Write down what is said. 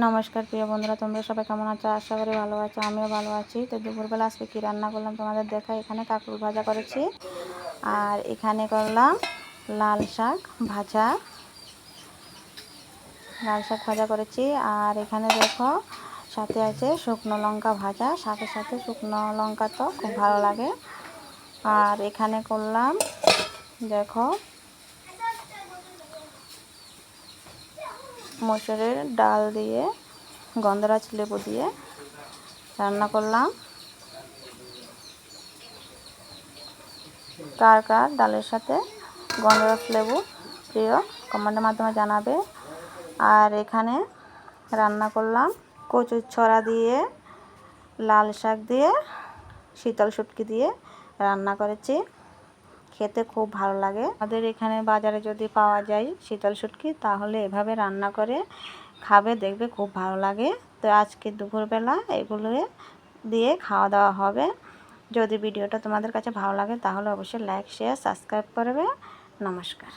নমস্কার প্রিয় বন্ধুরা, তোমরা সবাই কেমন আছো? আশা করি ভালো আছো, আমিও ভালো আছি। তো দুপুরবেলা আজকে কী রান্না করলাম তোমাদের দেখা এখানে কাকুর ভাজা করেছি আর এখানে করলাম লাল শাক ভাজা। লাল শাক ভাজা করেছি আর এখানে দেখো, সাথে আছে শুকনো লঙ্কা ভাজা। শাকের সাথে শুকনো লঙ্কা তো খুব ভালো লাগে। আর এখানে করলাম, দেখো মসুরের ডাল দিয়ে, গন্ধরাজ লেবু দিয়ে রান্না করলাম। কার কার ডালের সাথে গন্ধরাজ লেবু প্রিয় কমেন্টের মাধ্যমে জানাবে। আর এখানে রান্না করলাম কচুর ছড়া দিয়ে, লাল শাক দিয়ে, শীতল শুটকি দিয়ে রান্না করেছি। খেতে খুব ভালো লাগে। আমাদের এখানে বাজারে যদি পাওয়া যায় শীতল শুটকি, তাহলে এভাবে রান্না করে খাবে, দেখবে খুব ভালো লাগে। তো আজকে দুপুরবেলা এগুলো দিয়ে খাওয়া দাওয়া হবে। যদি ভিডিওটা তোমাদের কাছে ভালো লাগে, তাহলে অবশ্যই লাইক শেয়ার সাবস্ক্রাইব করবে। নমস্কার।